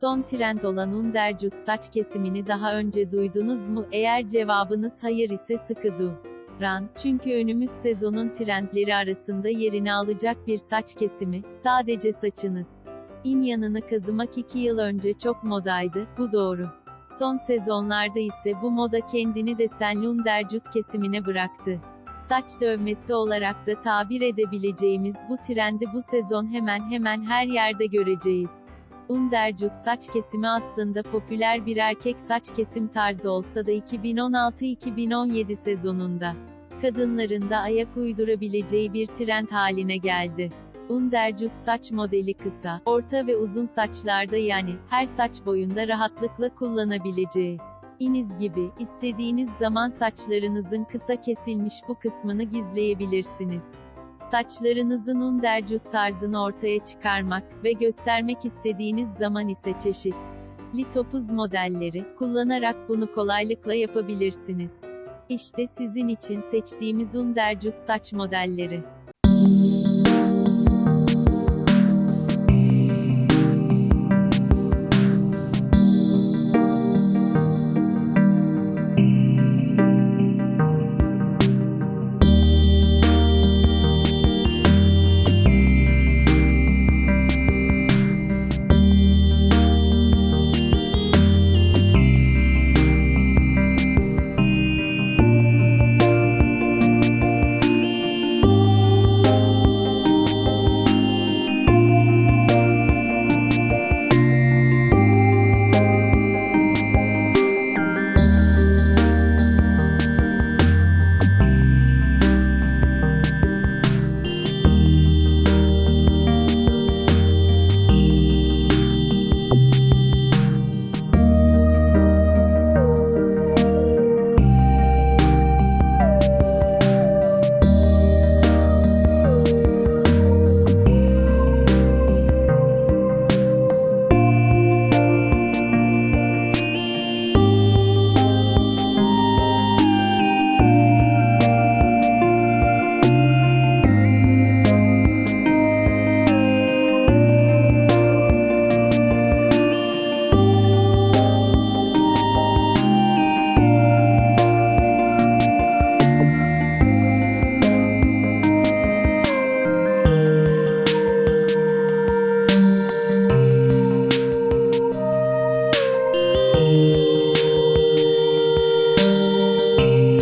Son trend olan undercut saç kesimini daha önce duydunuz mu? Eğer cevabınız hayır ise sıkı duran. Çünkü önümüz sezonun trendleri arasında yerini alacak bir saç kesimi, sadece saçınız. İn yanını kazımak 2 yıl önce çok modaydı, bu doğru. Son sezonlarda ise bu moda kendini desenli undercut kesimine bıraktı. Saç dövmesi olarak da tabir edebileceğimiz bu trendi bu sezon hemen hemen her yerde göreceğiz. Undercut saç kesimi aslında popüler bir erkek saç kesim tarzı olsa da 2016-2017 sezonunda kadınların da ayak uydurabileceği bir trend haline geldi. Undercut saç modeli kısa, orta ve uzun saçlarda yani her saç boyunda rahatlıkla kullanabileceği. İniz gibi, istediğiniz zaman saçlarınızın kısa kesilmiş bu kısmını gizleyebilirsiniz. Saçlarınızın undercut tarzını ortaya çıkarmak ve göstermek istediğiniz zaman ise çeşit litopuz modelleri kullanarak bunu kolaylıkla yapabilirsiniz. İşte sizin için seçtiğimiz undercut saç modelleri.